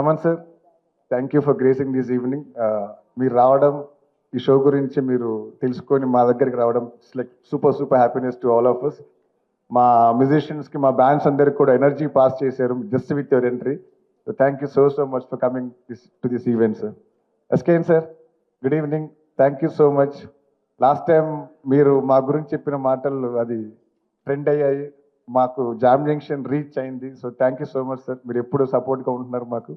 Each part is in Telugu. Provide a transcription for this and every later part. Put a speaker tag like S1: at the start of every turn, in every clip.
S1: Thaman sir thank you for gracing this evening మీరు రావడం ఈ షో గురించి మీరు తెలుసుకొని మా దగ్గరికి రావడం like super super happiness to all of us మా మ్యూజిషియన్స్కి మా బ్యాండ్స్ అందరికి కూడా ఎనర్జీ పాస్ చేశారు just with your entry so thank you so so much for coming this to this event sir SKN sir good evening thank you so much last time మీరు మా గురించి చెప్పిన మాటలు అది ట్రెండ్ అయ్యాయి మాకు జామ్ జంక్షన్ రీచ్ అయింది. So thank you so much sir మీరు ఎప్పుడు సపోర్ట్గా ఉంటున్నారు మాకు.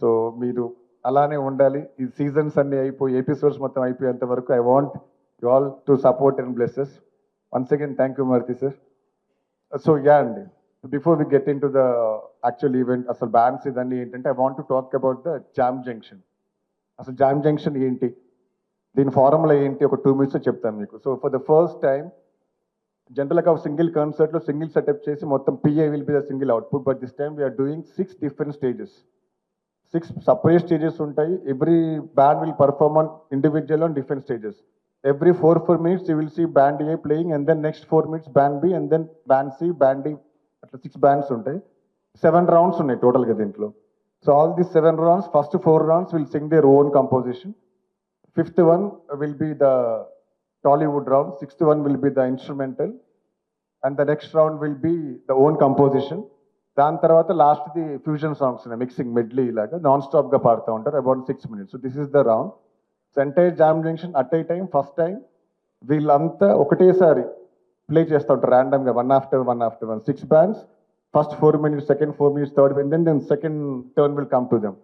S1: సో మీరు అలానే ఉండాలి. ఈ సీజన్స్ అన్ని అయిపోయి ఎపిసోడ్స్ మొత్తం అయిపోయేంత వరకు I want you all to support and blesses once again thank you Maruthi sir. So yeah అండి before we get into the actual event అసలు బ్యాన్స్ ఇదన్నీ ఏంటంటే I want to talk about the jam junction. అసలు జామ్ జంక్షన్ ఏంటి? దీని ఫార్ములా ఏంటి? ఒక టూ మినిట్స్ చెప్తాను మీకు. So for the first time జనరల్గా ఒక సింగిల్ కన్సర్ట్లో సింగిల్ సెటప్ చేసి మొత్తం PA will be the single output but this time we're doing six different stages six separate stages ఉంటాయి. Every band will perform on individual on different stages. Every four four minutes you will see band A playing and then next four minutes band B and then band C band D అట్లా సిక్స్ బ్యాండ్స్ ఉంటాయి. సెవెన్ రౌండ్స్ ఉన్నాయి టోటల్గా దీంట్లో. So all the seven rounds first four rounds will sing their own composition. Fifth one will be the Tollywood round sixth one will be the instrumental and the next round will be the own composition. దాని తర్వాత లాస్ట్ ది ఫ్యూజన్ సాంగ్స్ ఉన్నాయి. మిక్సింగ్ మెడ్లీ ఇలాగా. నాన్ స్టాప్గా పాడుతూ ఉంటారు. About six minutes so this is the round so entire jam junction at a time first time వీళ్ళంతా ఒకటేసారి ప్లే చేస్తూ ఉంటారు ర్యాండమ్గా one after one after one six bands first four minutes second four minutes third then then second turn will come to them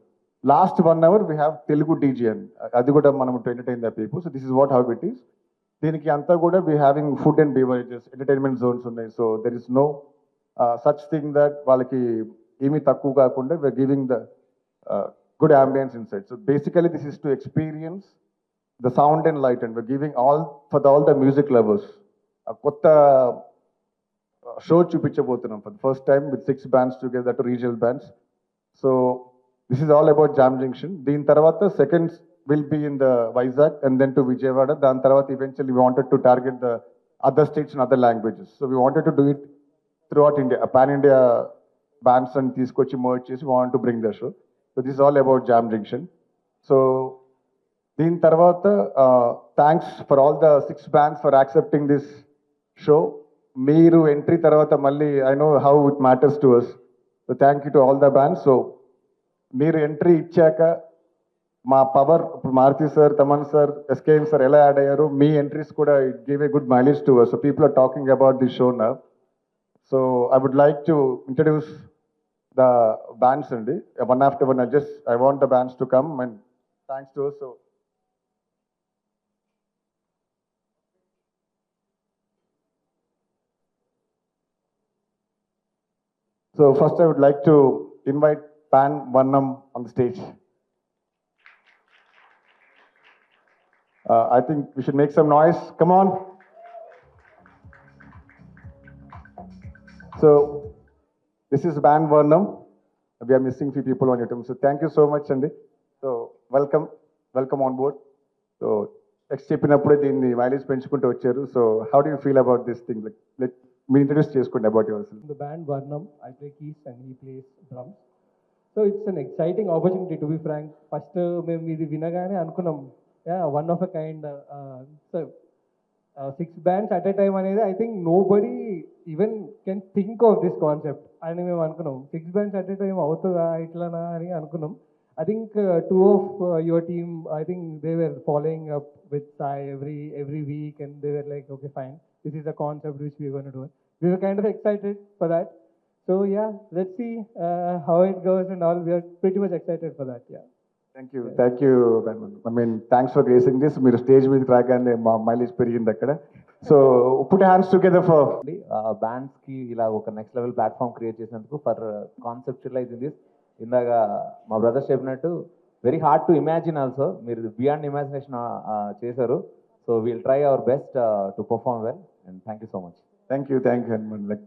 S1: last one hour we have Telugu DJ అని. అది కూడా మనం to entertain the people so this is what how it is దీనికి అంతా కూడా we having food and beverages entertainment zones ఉన్నాయి. So there is no such thing that వాళ్ళకి ఏమీ తక్కువ కాకుండా we're giving the good ambience inside so basically this is to experience the sound and light and we're giving all for the all the music lovers కొత్త show చూపించబోతున్నాం for the first time with six bands together to regional bands so this is all about jam junction దీని తర్వాత second will be in the Vizag and then to Vijayawada దాని తర్వాత eventually we wanted to target the other states and other languages so we wanted to do it throughout India pan India bands అని తీసుకొచ్చి మర్జ్ చేసి want to bring the show so this all about jam junction so దీని తర్వాత thanks for all the six bands for accepting this show మీరు ఎంట్రీ తర్వాత మళ్ళీ I know how it matters to us so thank you to all the bands so మీరు ఎంట్రీ ఇచ్చాక మా పవర్ ఇప్పుడు Maruthi sir Thaman sir SKM sir ఎలా యాడ్ అయ్యారు? మీ ఎంట్రీస్ కూడా it give a good mileage to so people are talking about this show నా So I would like to introduce the bands, Andy. One after one, I just I want the bands to come and thanks to us. So. So first I would like to invite Pan Vannam on the stage. Uh, I think we should make some noise. Come on. So this is Ban Varnam. We are missing few people on so thank you so much అండి so welcome welcome on board so board. Next చెప్పినప్పుడే దీన్ని మైలేజ్ పెంచుకుంటూ వచ్చారు so how do you feel about this thing like మీరు ఇంట్రడ్యూస్ చేసుకోండి about
S2: yourself the band Varnam I play keys and he plays drums so it's an exciting opportunity to be frank first మేము ఇది వినగానే అనుకున్నాం one of a kind six bands at a time అనేది I think nobody even can think of this concept అని మేము అనుకున్నాం six bands at a time అవుతుందా ఇట్లానా అని అనుకున్నాం I think uh, two of uh, your team, I think they were following up with Sai every every week, and they were like, okay, fine, this is the concept which we're going to do. We were kind of excited for that. So yeah, let's see uh, how it goes and all. We are pretty
S1: thank you thank you I mean thanks for gracing this మీరు స్టేజ్ మీదకి రాగానే మా మైలేజ్ పెరిగింది అక్కడ. So put hands together for
S3: అండి బ్యాండ్స్కి ఇలా ఒక నెక్స్ట్ లెవెల్ ప్లాట్ఫామ్ క్రియేట్ చేసినందుకు ఫర్ కాన్సెప్చువలైజింగ్ దిస్ ఇందాక మా బ్రదర్స్ చెప్పినట్టు very hard to imagine also మీరు బియాండ్ ఇమాజినేషన్ చేశారు. So we'll try our best to perform well and thank you so much
S1: thank you thank you like